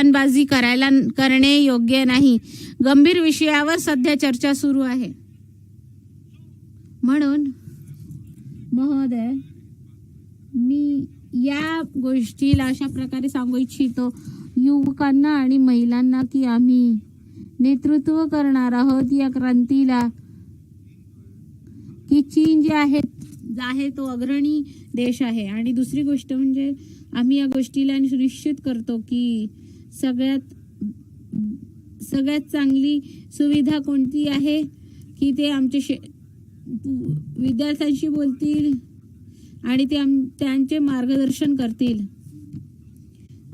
बयानबाजी करायला करणे योग्य नाही. गंभीर विषयावर सध्या चर्चा सुरू आहे. म्हणून महोदय मी या गोष्टीला अशा प्रकारे सांगू इच्छितो. युवकांना आणि महिलांना की आम्ही नेतृत्व करणार आहोत या क्रांतीला. की चीन जे आहे आहे तो अग्रणी देश आहे. आणि दुसरी गोष्ट म्हणजे आम्ही या गोष्टीला सुनिश्चित करतो की सगळ्यात सगळ्यात चांगली सुविधा कोणती आहे की ते आमचे शे विद्यार्थ्यांशी बोलतील आणि ते आम त्यांचे मार्गदर्शन करतील?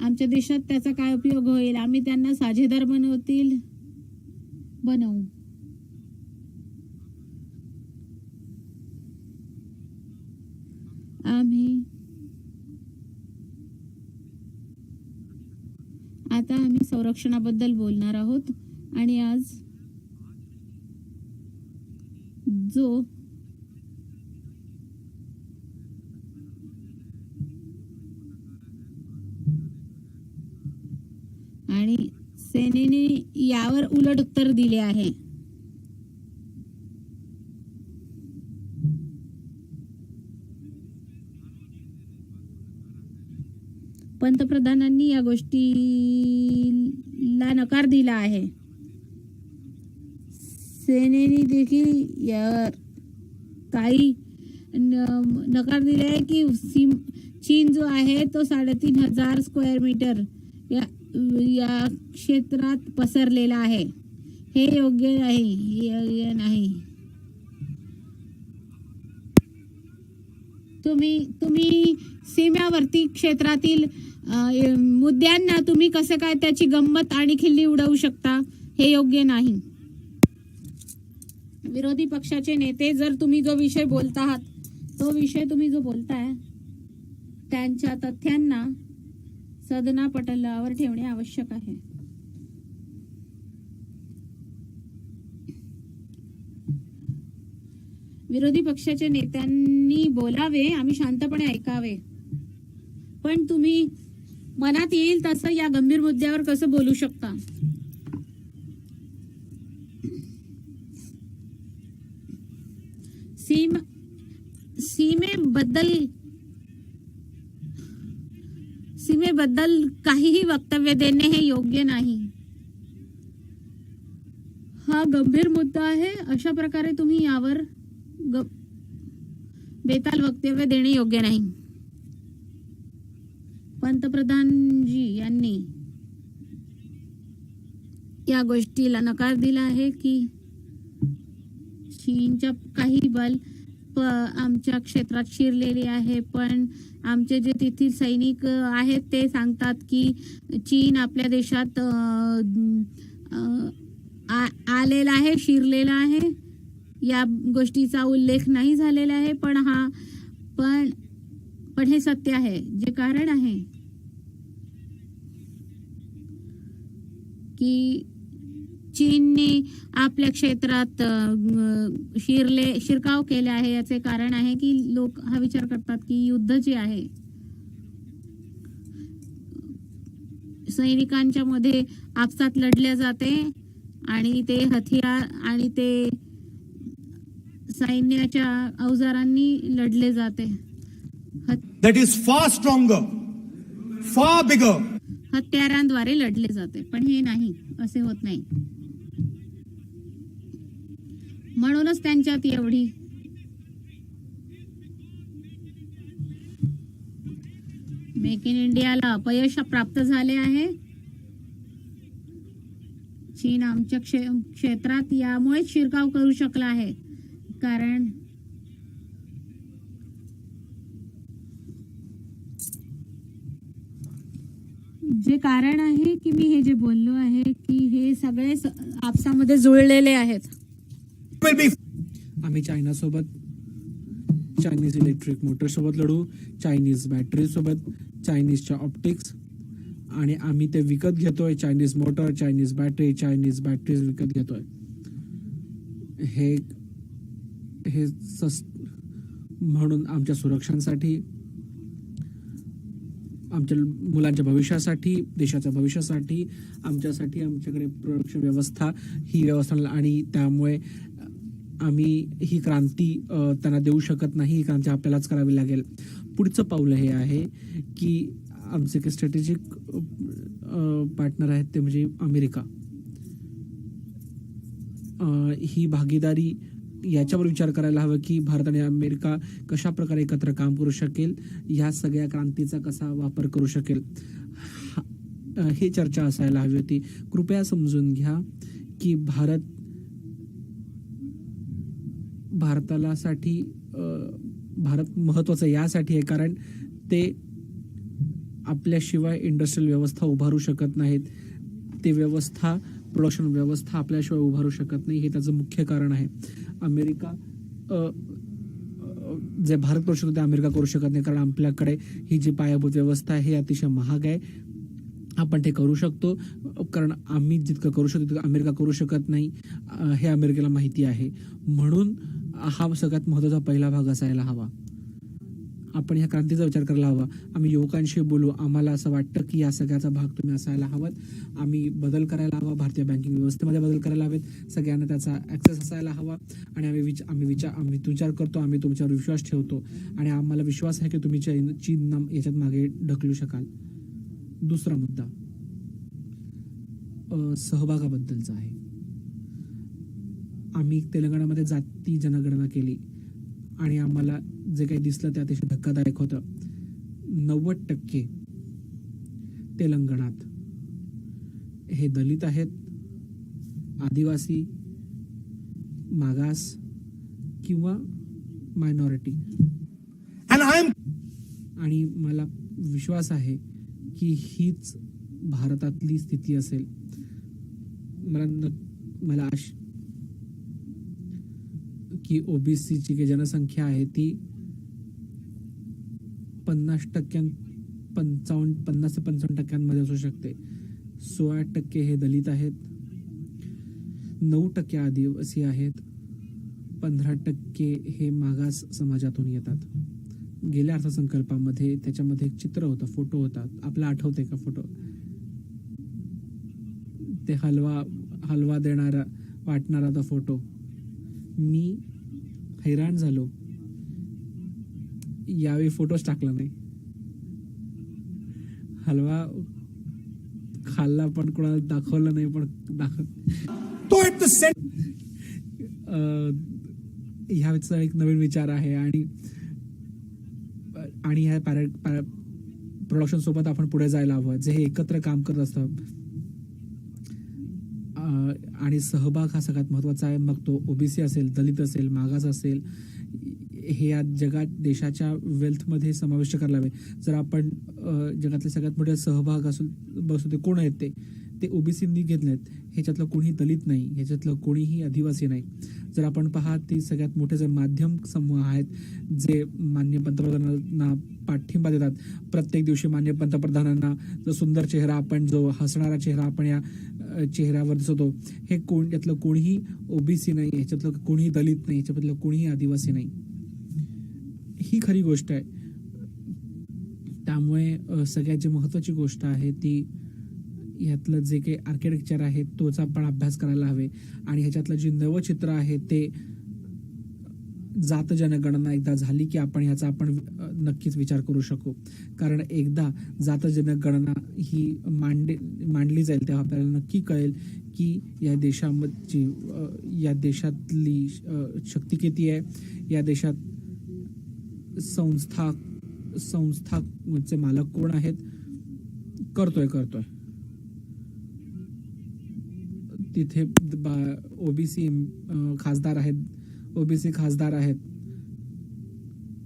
आमच्या देशात त्याचा काय उपयोग होईल? आम्ही त्यांना साझेदार बनवतील? बनवू आम्ही आता आम्ही संरक्षणाबद्दल बोलणार आहोत. आणि आज जो आणि सेनेने यावर उलट उत्तर दिले आहे. पंतप्रधानांनी या गोष्टीला नकार दिला आहे. सेनेने देखील यावर काही न- नकार दिला आहे की सीम चीन जो आहे तो साडेतीन हजार स्क्वेअर मीटर या या क्षेत्रात पसरलेला आहे. हे योग्य नाही हे योग्य नाही. तुम्ही तुम्ही सीमावर्ती क्षेत्रातील मुद्द्यांना तुम्ही कसं काय त्याची गंमत आणि खिल्ली उडवू शकता हे योग्य नाही. विरोधी पक्षाचे नेते जर तुम्ही जो विषय बोलत आहात तो विषय तुम्ही जो बोलताय त्यांच्या तथ्यांना सदना पटलावर ठेवणे आवश्यक आहे. विरोधी पक्षाच्या नेत्यांनी बोलावे आम्ही शांतपणे ऐकावे. पण तुम्ही मनात येईल तसं या गंभीर मुद्द्यावर कसं बोलू शकता? सीम सीमेबद्दल सीमेबद्दल काहीही वक्तव्य देणे हे योग्य नाही. हा गंभीर मुद्दा आहे. अशा प्रकारे तुम्ही यावर ग- बेताल वक्तव्य देणे योग्य नाही. पंतप्रधानजी यांनी या गोष्टीला नकार दिला आहे की चीनच्या काही बल प आमच्या क्षेत्रात शिरलेले आहे पण आमचे जे तेथील सैनिक आहेत ते सांगतात की चीन आपल्या देशात आलेला आहे शिरलेला आहे. या गोष्टीचा उल्लेख नाही झालेला आहे पण हा पण पण हे सत्य आहे जे कारण आहे. की चीनने आपल्या क्षेत्रात शिरले शिरकाव केले आहे याचे कारण आहे की लोक हा विचार करतात की युद्ध जे आहे सैनिकांच्या मध्ये आपसात लढले जाते आणि ते हथियार आणि ते सैन्याच्या अवजारांनी लढले जाते. that is far stronger, far bigger, हत्यारांद्वारे लढले जाते पण हे नाही असे होत नाही. म्हणूनच त्यांच्यात एवढी मेक इन इंडियाला अपयश प्राप्त झाले आहे. चीन आमच्या क्षे- क्षेत्रात यामुळेच शिरकाव करू शकला आहे. कारण? जे कारण आहे की मी हे जे बोललो आहे की हे सगळे आपसामध्ये जुळलेले आहेत. आम्ही चायनासोबत चायनीज इलेक्ट्रिक मोटरसोबत लढू चायनीज बॅटरीसोबत चायनीजच्या ऑप्टिक्स आणि आम्ही ते विकत घेतोय Chinese motor Chinese battery Chinese batteries विकत घेतोय. हे हे सस म्हणून आमच्या सुरक्षांसाठी आमच्या मुलांच्या भविष्यासाठी देशाच्या भविष्यासाठी आमच्यासाठी आमच्याकडे प्रोडक्शन व्यवस्था ही व्यवस्था आणि त्यामुळे आम्ही ही क्रांती त्यांना देऊ शकत नाही. ही क्रांती आपल्यालाच करावी लागेल. पुढचं पाऊल हे आहे की आमचे काही स्ट्रॅटेजिक पार्टनर आहेत ते म्हणजे अमेरिका. ही भागीदारी याच्यावर विचार करायला हवं की भारत आणि अमेरिका कशा प्रकारे एकत्र काम करू शकेल? ह्या सगळ्या क्रांतीचा कसा वापर करू शकेल? हा- चर्चा असायला हवी होती. कृपया समजून घ्या की भारत भारताला साठी भारत महत्वाचं यासाठी आहे कारण ते आपल्याशिवाय इंडस्ट्रियल व्यवस्था उभारू शकत नाहीत. ते व्यवस्था प्रोडक्शन व्यवस्था आपल्याशिवाय उभारू शकत नाही हे त्याचं मुख्य कारण आहे. अमेरिका जे भारत प्रोडक्शन शकतो ते अमेरिका करू शकत नाही कारण आपल्याकडे ही जी पायाभूत व्यवस्था आहे ही अतिशय महाग आहे. आपण ते करू शकतो कारण आम्ही जितकं करू शकतो तितकं अमेरिका करू शकत नाही हे अमेरिकेला माहिती आहे. म्हणून हा सगळ्यात महत्त्वाचा पहिला भाग असायला हवा. आपण ह्या क्रांतीचा विचार करायला हवा. आम्ही युवकांशी बोलू. आम्हाला असं वाटतं की या सगळ्याचा भाग तुम्ही असायला हवात. आम्ही बदल करायला हवा. भारतीय बँकिंग व्यवस्थेमध्ये बदल करायला हवेत. सगळ्यांना त्याचा ॲक्सेस असायला हवा. आणि आम्ही विच आम्ही विचार आम्ही विचार करतो. आम्ही तुमच्यावर विश्वास ठेवतो. आणि आम्हाला विश्वास आहे की तुम्ही चीन चीनना याच्यात मागे ढकलू शकाल. दुसरा मुद्दा. सहभागाबद्दलचा आहे. आम्ही तेलंगणामध्ये जाती जनगणना केली. आणि आम्हाला जे काही दिसलं ते अतिशय धक्कादायक होतं. नव्वद टक्के तेलंगणात हे दलित आहेत आदिवासी मागास किंवा मायनॉरिटी आणि मला विश्वास आहे की हीच भारतातली स्थिती असेल. मला मला आश की ओबीसीची जी जनसंख्या आहे ती पन्नास टक्क्यां पंचावन्न पन्नास ते पंचावन्न टक्क्यांमध्ये असू शकते. सोळा टक्के हे दलित आहेत. नऊ टक्के आदिवासी आहेत. पंधरा टक्के हे मागास समाजातून येतात. गेल्या अर्थसंकल्पामध्ये त्याच्यामध्ये एक चित्र होतं फोटो होता. आपला आठवते का फोटो? ते हलवा हलवा देणारा वाटणारा तो फोटो. मी हैराण झालो. यावेळी फोटोच टाकला नाही. हलवा खाल्ला पण कोणाला दाखवला नाही पण दाखव ह्याचा एक नवीन विचार आहे आणि आणि ह्या पॅरा प्रोडक्शन सोबत आपण पुढे जायला हवं. जे हे एकत्र काम करत असतं आणि सहभाग हा सगळ्यात महत्त्वाचा आहे. मग तो ओबीसी असेल दलित असेल मागास असेल हे या जगात देशाच्या वेल्थमध्ये समाविष्ट करायला हवे. जर आपण जगातले सगळ्यात मोठे सहभाग असू बसू ते कोण आहेत ते? ते ओबीसींनी घेतले आहेत ह्याच्यातलं कोणी दलित नाही ह्याच्यातलं कोणीही आदिवासी नाही. जर आपण पाहात ती सगळ्यात मोठे जे माध्यम समूह आहेत जे मान्य पंतप्रधानांना पाठिंबा देतात प्रत्येक दिवशी मान्य पंतप्रधानांना जो सुंदर चेहरा आपण जो हसणारा चेहरा आपण या चेहऱ्यावर दिसतो हे कोण यातलं कोणीही ओबीसी नाही ह्याच्यातलं कोणीही दलित नाही ह्याच्यातलं कोणीही आदिवासी नाही. ही खरी गोष्ट आहे. त्यामुळे सगळ्यात जी महत्वाची गोष्ट आहे ती ह्यातलं जे काही आर्किटेक्चर आहे तोचा आपण अभ्यास करायला हवे. आणि ह्याच्यातलं जे नवं चित्र आहे ते जात जनगणना एकदा झाली की आपण ह्याचा आपण नक्कीच विचार करू शकू. कारण एकदा जात जनगणना ही मांडे मांडली जाईल तेव्हा आपल्याला नक्की कळेल की या देशाची या देशातली शक्ती किती आहे. या देशात संस्था संस्थाचे मालक कोण आहेत? करतोय करतोय. तिथे ओबीसी खासदार आहेत. ओबीसी खासदार आहेत.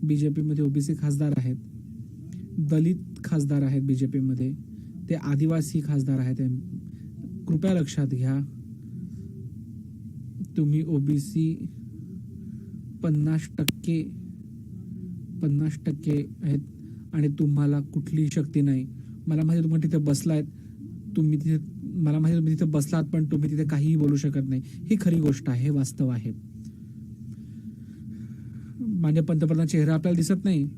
बी जे पीमध्ये ओ बी ओबीसी खासदार आहेत. दलित खासदार आहेत बी जे पीमध्ये ते आदिवासी खासदार आहेत. कृपया लक्षात घ्या. तुम्ही ओबीसी पन्नास टक्के पन्नास टक्के आहेत आणि तुम्हाला कुठलीही शक्ती नाही. मला माहिती तुम्ही तिथे बसलायत. तुम्ही तिथे मला माहिती तुम्ही तिथे बसलात पण तुम्ही तिथे काहीही बोलू शकत नाही. ही खरी गोष्ट आहे हे वास्तव आहे. माझ्या पंतप्रधान चेहरा आपल्याला दिसत नाही.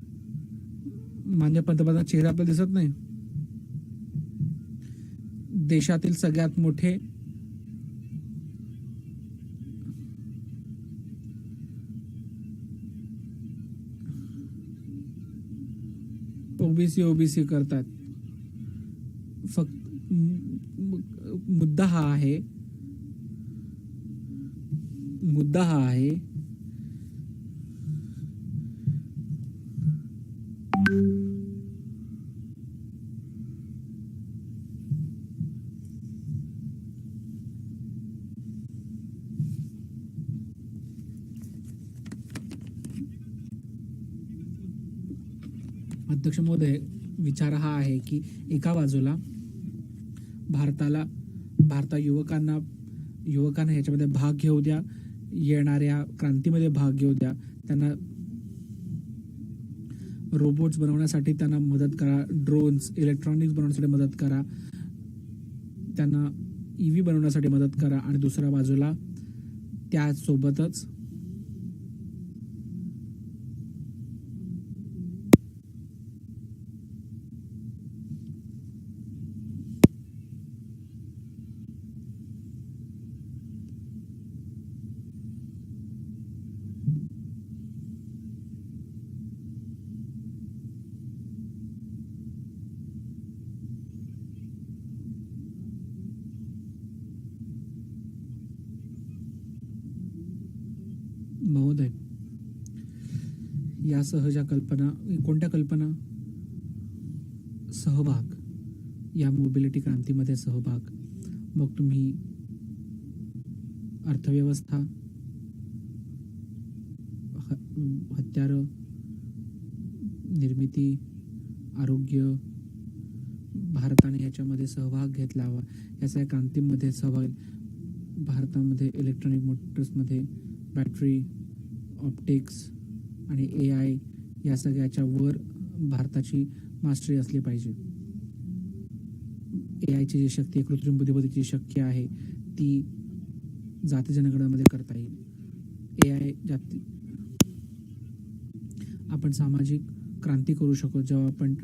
मान्य पंतप्रधान चेहरा आपल्याला दिसत नाही. देशातील सगळ्यात मोठे ओबीसी ओबीसी करतात. फक्त मुद्दा हा आहे. मुद्दा हा आहे. अध्यक्ष महोदय विचार हा आहे की एका बाजूला भारताला भारता युवकांना युवकांना ह्याच्यामध्ये भाग घेऊ द्या. येणाऱ्या क्रांतीमध्ये भाग घेऊ द्या. त्यांना रोबोट्स बनवण्यासाठी त्यांना मदत करा. ड्रोन्स इलेक्ट्रॉनिक्स बनवण्यासाठी मदत करा. त्यांना ई व्ही बनवण्यासाठी मदत करा. आणि दुसऱ्या बाजूला त्यासोबतच महोदय यासह ज्या कल्पना कोणत्या कल्पना? सहभाग. या मोबिलिटी क्रांतीमध्ये सहभाग. मग तुम्ही अर्थव्यवस्था ह- हत्यारं निर्मिती आरोग्य भारताने याच्यामध्ये सहभाग घेतला. हवा या सगळ्या क्रांतीमध्ये सहभाग भारतामध्ये इलेक्ट्रॉनिक मोटर्समध्ये बॅटरी ऑप्टिक्स आणि ए आय या सगळ्याच्या वर भारताची मास्टरी असली पाहिजे. ए आयची जी शक्ती आहे, कृत्रिम बुद्धिमत्तेची शक्य आहे ती जाती जनगणनामध्ये करता येईल. ए आय जाती आपण सामाजिक क्रांती करू शकतो जेव्हा आपण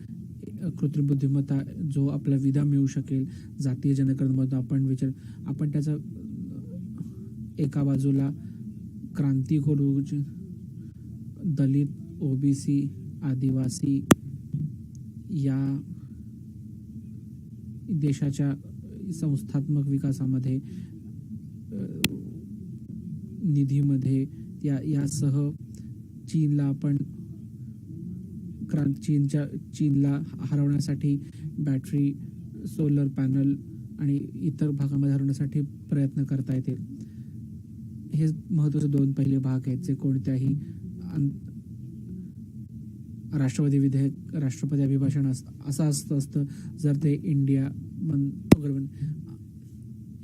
कृत्रिम बुद्धिमत्ता जो आपला विधा मिळू शकेल जातीय जनगणमधून आपण विचार आपण त्याचा एका बाजूला क्रांती करू दलित ओबीसी आदिवासी या देशाच्या संस्थात्मक विकासामध्ये निधीमध्ये या यासह चीनला आपण क्रांत चीनच्या चीनला हरवण्यासाठी बॅटरी सोलर पॅनल आणि इतर भागामध्ये हरवण्यासाठी प्रयत्न करता येतील. हे महत्त्वाचे दोन पहिले भाग आहेत जे कोणत्याही अन- राष्ट्रपती विधेयक राष्ट्रपती अभिभाषण अस असं असतं असतं. जर ते इंडिया बन वगैरे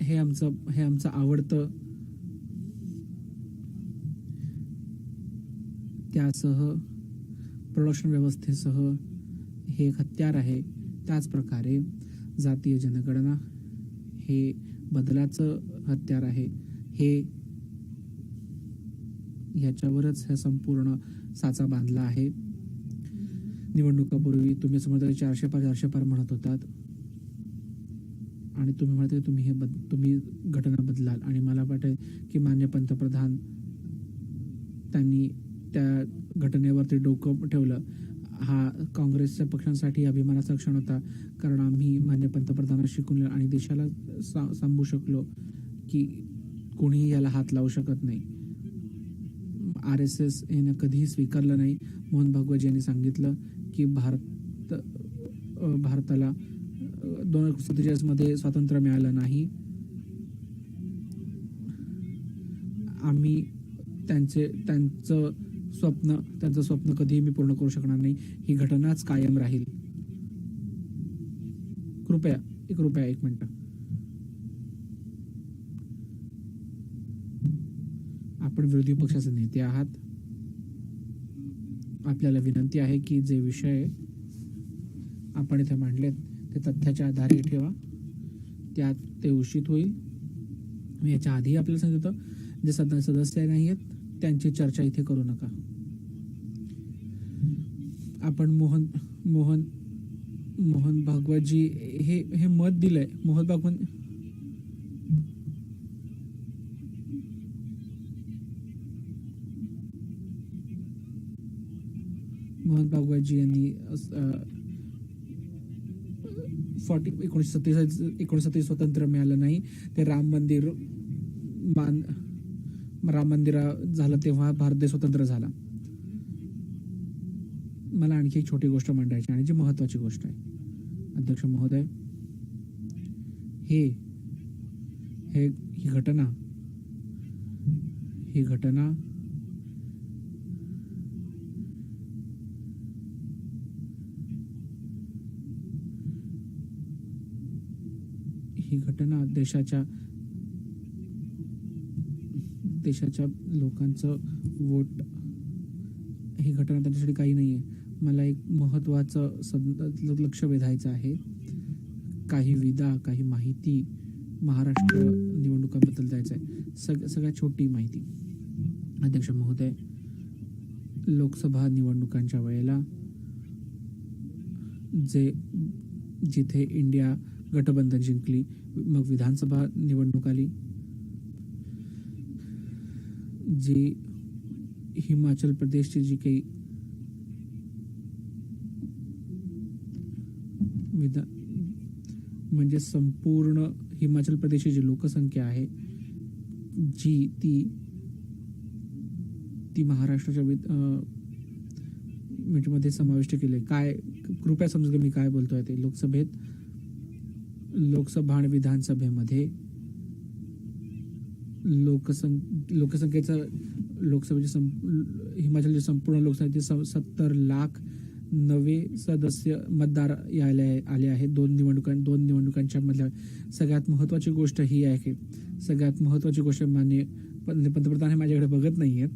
हे आमचं हे आमचं आवडतं त्यासह प्रोडक्शन व्यवस्थेसह हे एक हत्यार आहे. त्याच प्रकारे जातीय जनगणना हे बदलाचं हत्यार आहे. हे ह्याच्यावरच हा संपूर्ण साचा बांधला आहे. निवडणुकापूर्वी तुम्ही समजा चारशे पार चारशे पार म्हणत होतात. आणि तुम्ही म्हणता तुम्ही हे बद तुम्ही घटना बदलाल. आणि मला वाटेल की मान्य पंतप्रधान त्यांनी त्या घटनेवरती डोकं ठेवलं. हा काँग्रेसच्या पक्षांसाठी अभिमानाचा क्षण होता. कारण आम्ही मान्य पंतप्रधानांना शिकून आणि देशाला सा सांगू शकलो की कोणीही याला हात लावू शकत नाही. आर एस एस यानं कधीही स्वीकारलं नाही. मोहन भागवत यांनी सांगितलं की भारत भारताला दोन हजार सत्तेचाळीसमध्ये स्वातंत्र्य मिळालं नाही. आम्ही त्यांचे त्यांचं स्वप्न त्यांचं स्वप्न कधीही मी पूर्ण करू शकणार नाही. ही घटनाच कायम राहील. कृपया एक रुपया एक मिनटं. आपण विरोधी पक्षाचे नेते आहात. आपल्याला विनंती आहे की जे विषय आपण इथे मांडलेत ते तथ्याच्या आधारे ठेवा. त्यात ते उचित होईल. मी याच्या आधी आपल्याला सांगितलं होतं जे सद सदस्य नाही आहेत त्यांची चर्चा इथे करू नका. आपण मोहन मोहन मोहन भागवतजी हे हे मत दिलंय. मोहन भागवत मोहन भागवतजी यांनी फॉर्टी एकोणीसशे सत्तेचाळीस एकोणीसशे सत्तेचाळीस स्वातंत्र्य मिळालं नाही. ते राम मंदिर बांध राम मंदिर झालं तेव्हा भारत देश स्वतंत्र झाला. मला आणखी एक छोटी गोष्ट मांडायची आणि जी महत्वाची गोष्ट आहे. अध्यक्ष महोदय हे हे ही घटना ही घटना ही घटना देशाच्या देशाच्या लोकांचं वोट ही घटना त्यांच्यासाठी काही नाही आहे मला एक महत्त्वाचं सद लक्ष वेधायचं आहे. काही विदा काही माहिती महाराष्ट्र निवडणुकांबद्दल द्यायचं आहे सग सगळ्यात छोटी माहिती. अध्यक्ष महोदय लोकसभा निवडणुकांच्या वेळेला जे जिथे इंडिया गठबंधन जिंकली मग विधानसभा निवडणूक आली. जी हिमाचल प्रदेशची जी काही विधा म्हणजे संपूर्ण हिमाचल प्रदेशची जी लोकसंख्या आहे जी ती ती महाराष्ट्राच्या विध म्हणजे मध्ये समाविष्ट केले काय कृपया समजलं मी काय बोलतोय ते लोकसभेत. लोकसभा आणि विधानसभेमध्ये लोकसं लोकसंख्येचं लोकसभेची सं हिमाचलची संपूर्ण लोकसंख्येचे सत्तर लाख नवे सदस्य मतदार यायला आले आहेत. दोन निवडणुकां दोन निवडणुकांच्या मधल्या सगळ्यात महत्त्वाची गोष्ट ही आहे की सगळ्यात महत्त्वाची गोष्ट मान्य पंत- पंतप्रधान हे माझ्याकडे बघत नाही आहेत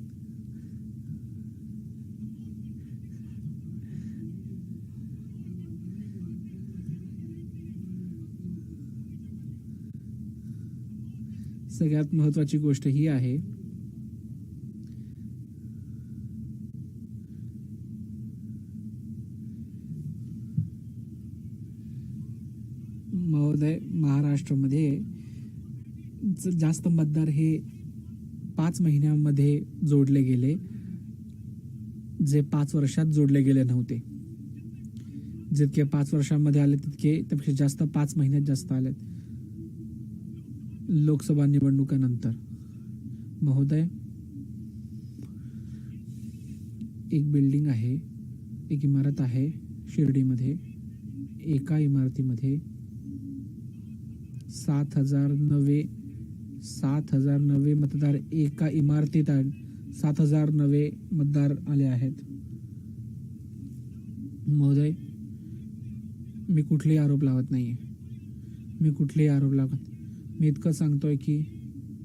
सगळ्यात महत्वाची गोष्ट ही आहे. महोदय महाराष्ट्रामध्ये जास्त मतदार हे पाच महिन्यामध्ये जोडले गेले जे पाच वर्षात जोडले गेले नव्हते. जितके पाच वर्षांमध्ये आले तितके त्यापेक्षा जास्त पाच महिन्यात जास्त आलेत. लोकसभा निवडणुकानंतर. महोदय एक बिल्डिंग आहे एक इमारत आहे शिर्डीमध्ये. एका इमारतीमध्ये सात हजार नवे सात हजार नवे मतदार एका इमारतीत सात हजार नवे मतदार आले आहेत. महोदय मी कुठलेही आरोप लावत नाहीये. मी कुठलेही आरोप लावत मी इतकं सांगतोय की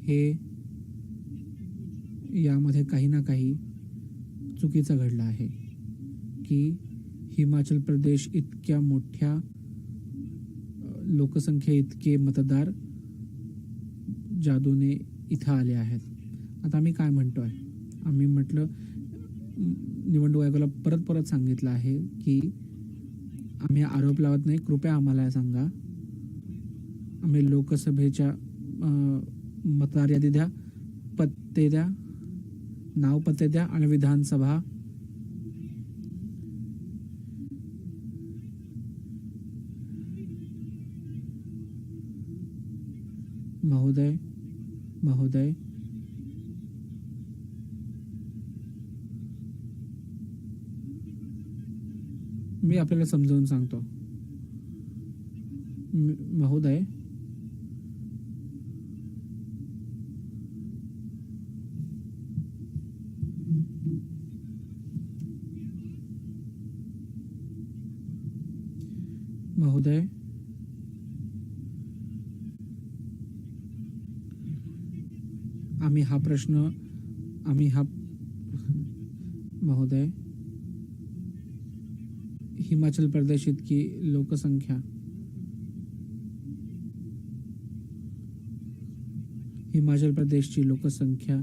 हे यामध्ये काही ना काही चुकीचं घडलं आहे. की हिमाचल प्रदेश इतक्या मोठ्या लोकसंख्या इतके मतदार जादूने इथं आले आहेत. आता आम्ही काय म्हणतो आहे आम्ही म्हटलं निवडणूक आयोगाला परत परत सांगितलं आहे की आम्ही आरोप लावत नाही. कृपया आम्हाला सांगा आम्ही लोकसभेच्या मतदार यादी द्या पत्ते द्या नाव पत्ते द्या आणि विधानसभा महोदय महोदय. मी आपल्याला समजावून सांगतो. महोदय. महोदय आम्ही हा प्रश्न आम्ही हा महोदय हिमाचल प्रदेश इतकी लोकसंख्या? हिमाचल प्रदेशची लोकसंख्या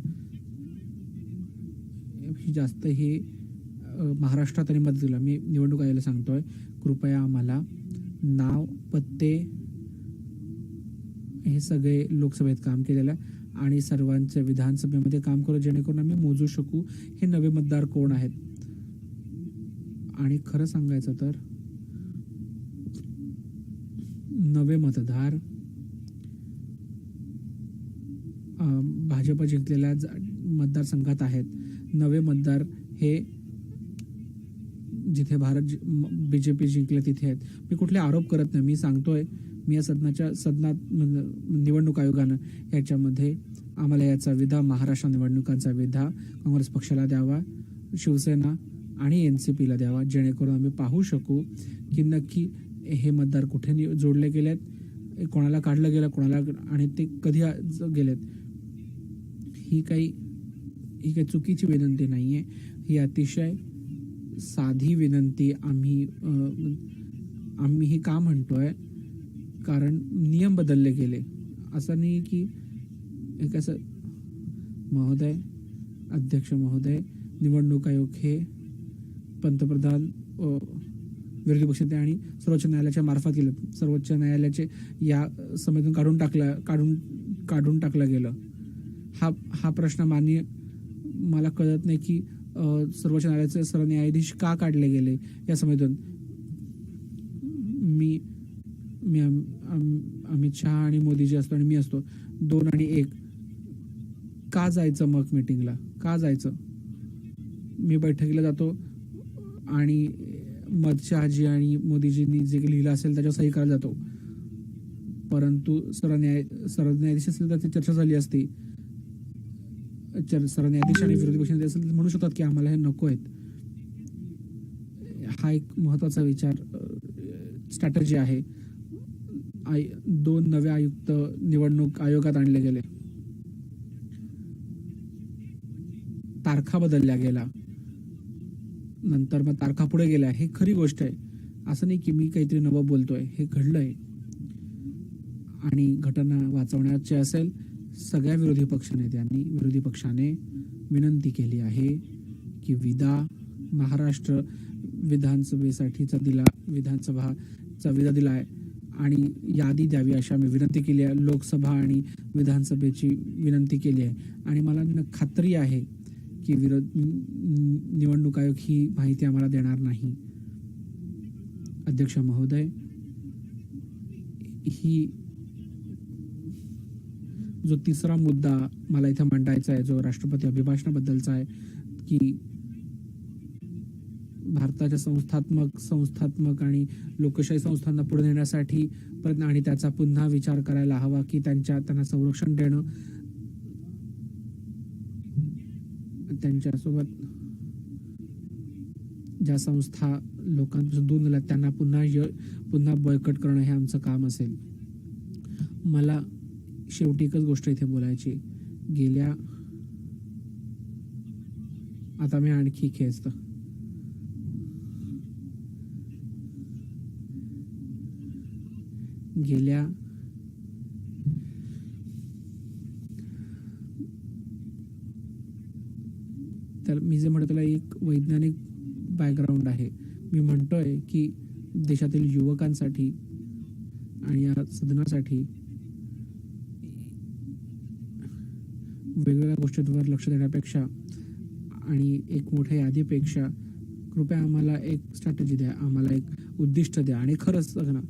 ही जास्त ही महाराष्ट्रात आणि मदतीला मी निवडणूक आयोगाला सांगतोय कृपया आम्हाला नाव पत्ते हे सगळे लोकसभेत काम केलेलं आहे. आणि सर्वांच्या विधानसभेमध्ये काम करू जेणेकरून आम्ही मोजू शकू हे नवे मतदार कोण आहेत. आणि खरं सांगायचं तर नवे मतदार भाजप जिंकलेल्या ज- मतदारसंघात आहेत. नवे मतदार हे जिथे भारत बी जे पी जिंकले तिथे आहेत. मी कुठले आरोप करत नाही. मी सांगतोय मी या सदनाच्या सदनात म्हणजे निवडणूक आयोगानं याच्यामध्ये आम्हाला याचा विधा महाराष्ट्र निवडणुकांचा विधा काँग्रेस पक्षाला द्यावा शिवसेना आणि एन सी पीला द्यावा जेणेकरून आम्ही पाहू शकू की नक्की हे मतदार कुठे नि- जोडले गेलेत कोणाला काढलं गेलं कोणाला आणि ते कधी गेलेत. ही काही ही काही चुकीची विनंती नाही आहे ही अतिशय साधी विनंती आम्ही आम्ही हे का म्हणतोय? कारण नियम बदलले गेले. असं नाही की एक असं महोदय अध्यक्ष महोदय निवडणूक आयोग हे पंतप्रधान विरोधी पक्षनेते आणि सर्वोच्च न्यायालयाच्या मार्फत गेलं. सर्वोच्च न्यायालयाचे या समितीतून काढून टाकलं काढून काढून टाकलं गेलं. हा हा प्रश्न मान्य मला कळत नाही की सर्वोच्च न्यायालयाचे सरन्यायाधीश न्यायाधीश का काढले गेले या समितीतून मी मी अमित शहा आणि मोदीजी असतो आणि मी असतो दोन आणि एक का जायचं मग मीटिंगला? का जायचं? मी बैठकीला जातो आणि मत शहाजी आणि मोदीजींनी जे काही लिहिलं असेल त्याच्यावर सही करायला जातो. परंतु सरन्याय न्याय न्यायाधीश असेल तर ती चर्चा झाली असती. चर आणि विरोधी पक्ष असेल तर म्हणू शकतात की आम्हाला हे नको आहेत. हा एक महत्त्वाचा विचार स्ट्रॅटर्जी आहे. आय दोन नवे आयुक्त निवडणूक आयोगात आणले गेले. तारखा बदलल्या गेला नंतर मग तारखा पुढे गेल्या. हे खरी गोष्ट आहे. असं नाही की मी काहीतरी नवं बोलतोय. हे घडलंय. आणि घटना वाचवण्याचे असेल सगळ्या विरोधी पक्षनेत्यांनी विरोधी पक्षाने विनंती केली आहे की विदा महाराष्ट्र विधानसभेसाठीचा दिला विधानसभाचा विदा दिला आहे आणि यादी द्यावी अशी आम्ही विनंती केली आहे. लोकसभा आणि विधानसभेची विनंती केली आहे. आणि मला न- खात्री आहे की विरोध निवडणूक आयोग ही माहिती आम्हाला देणार नाही. अध्यक्ष महोदय ही जो तिसरा मुद्दा मला इथं मांडायचा आहे जो राष्ट्रपती अभिभाषणाबद्दलचा आहे की भारताच्या संस्थात्मक संस्थात्मक आणि लोकशाही संस्थांना पुढे नेण्यासाठी प्रयत्न आणि त्याचा पुन्हा विचार करायला हवा की त्यांच्या त्यांना संरक्षण देणं. त्यांच्यासोबत ज्या संस्था लोकांपासून दूर नेल्यात त्यांना पुन्हा य पुन्हा बळकट करणं हे आमचं काम असेल. मला शेवटी एकच गोष्ट इथे बोलायची. गेल्या आता मी आणखी खेचतो. गेल्या तर मी जे म्हणतो त्याला एक वैज्ञानिक बॅकग्राऊंड आहे. मी म्हणतोय की देशातील युवकांसाठी आणि या सदनासाठी वेगवेगळ्या गोष्टींवर लक्ष देण्यापेक्षा आणि एक मोठ्या यादीपेक्षा कृपया आम्हाला एक स्ट्रॅटेजी द्या आम्हाला एक उद्दिष्ट द्या. आणि खरंच ना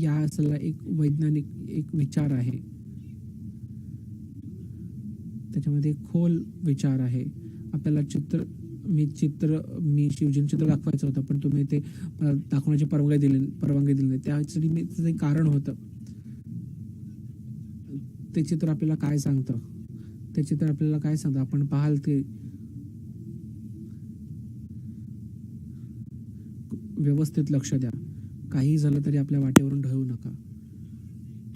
या असला एक वैज्ञानिक एक विचार आहे. त्याच्यामध्ये खोल विचार आहे. आपल्याला चित्र मी चित्र मी शिवजीन चित्र दाखवायचं होतं पण तुम्ही ते मला दाखवण्याची परवानगी दिली परवानगी दिली नाही. त्यासाठी मी त्याचं एक कारण होतं. ते चित्र आपल्याला काय सांगतं? ते चित्र आपल्याला काय सांगतं? आपण पाहाल ते व्यवस्थित लक्ष द्या. काही झालं तरी आपल्या वाटेवरून ढळू नका.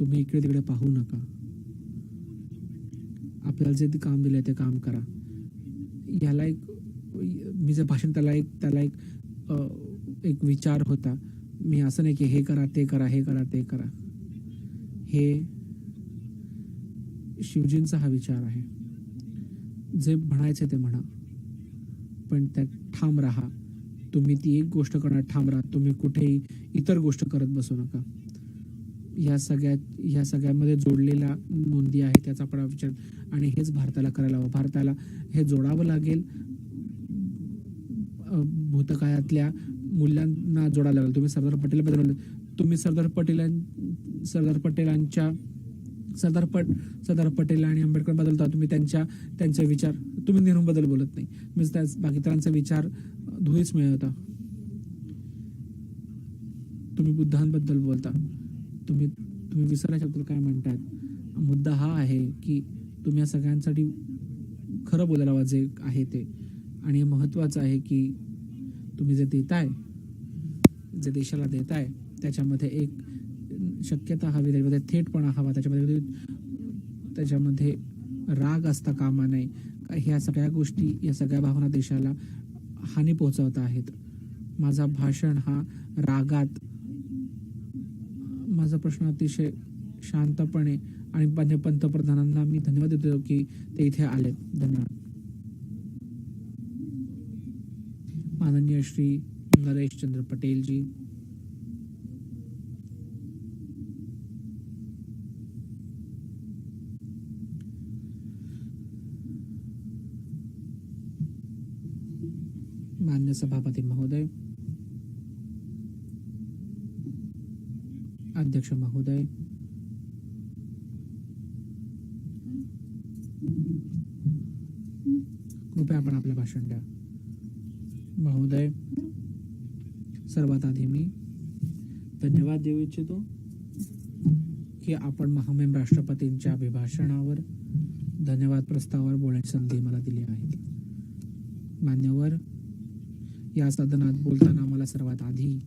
तुम्ही इकडे तिकडे पाहू नका. आपल्याला जे ते काम आहे ते काम करा. याला एक मी जे भाषण त्याला एक त्याला एक एक विचार होता मी असं नाही की हे करा ते करा हे करा ते करा. हे शिवजींचा हा विचार आहे. जे म्हणायचे ते म्हणा. पण त्यात ठाम राहा. तुम्ही ती एक गोष्ट करणार ठाम राहा. तुम्ही कुठेही इतर गोष्ट करत बसू नका. या सगळ्या या सगळ्यामध्ये जोडलेल्या नोंदी आहे त्याचा आपण विचार. आणि हेच भारताला करायला हवं. भारताला हे जोडावं लागेल. भूतकाळातल्या मूल्यांना जोडायला लागेल. तुम्ही सरदार पटेल तुम्ही सरदार पटेलां सरदार पटेलांच्या सरदार पट सरदार पटेल आणि आंबेडकर बदलता तुम्ही त्यांच्या त्यांचे विचार तुम्ही नेहरूंबद्दल बोलत नाही. म्हणजे त्या बाकीतरांचा विचार धुळीच मिळवता. तुम्ही बुद्धांबद्दल बोलता. तुम्ही तुम्ही विसरायच्याबद्दल काय म्हणतात मुद्दा हा आहे की तुम्ही या सगळ्यांसाठी खरं बोलायला हवं जे आहे ते. आणि महत्त्वाचं आहे की तुम्ही जे देताय जे देशाला देताय त्याच्यामध्ये एक शक्यता हवी त्याच्यामध्ये थेटपणा हवा त्याच्यामध्ये त्याच्यामध्ये राग असता कामा नये. ह्या सगळ्या गोष्टी या सगळ्या भावना देशाला हानी पोहोचवत आहेत. माझा भाषण हा रागात माझा प्रश्न अतिशय शांतपणे आणि पंतप्रधानांना मी धन्यवाद देतो की ते इथे आले धन्यवाद. माननीय श्री नरेश चंद्र पटेल जी मान्य सभापती महोदय अध्यक्ष महोदय कृपया आपण आपलं भाषण द्या. महोदय सर्वात आधी मी धन्यवाद देऊ इच्छितो की आपण महामेम राष्ट्रपतींच्या अभिभाषणावर धन्यवाद प्रस्तावावर बोलण्याची संधी मला दिली आहे. मान्यवर या सदनात बोलताना मला सर्वात आधी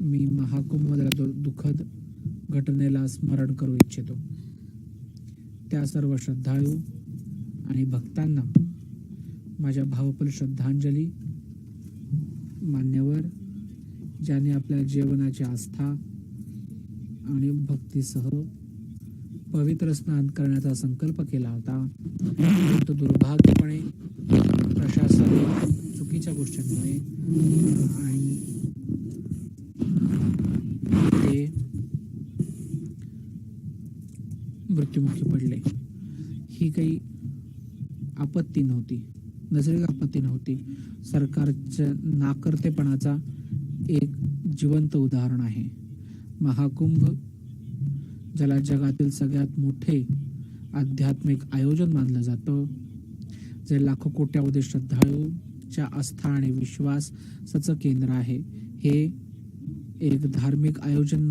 मी महाकुंभमधल्या दुःखद घटनेला स्मरण करू इच्छितो. त्या सर्व श्रद्धाळू आणि भक्तांना माझ्या भावपूर्ण श्रद्धांजली. मान्यवर ज्याने आपल्या जीवनाची आस्था आणि भक्तीसह पवित्र स्नान करण्याचा संकल्प केला होता परंतु दुर्भाग्यपणे प्रशासन चुकीच्या गोष्टींमुळे आणि ते मृत्युमुखी पडले. ही काही आपत्ती नव्हती. नैसर्गिक आपत्ती नव्हती. सरकारच्या नाकर्तेपणाचा एक जिवंत उदाहरण आहे. महाकुंभ ज्याला जगातील सगळ्यात मोठे आध्यात्मिक आयोजन मानलं जातं जे लाखो कोट्यावधी श्रद्धाळूच्या आस्था आणि विश्वासाचं केंद्र आहे. हे एक धार्मिक आयोजन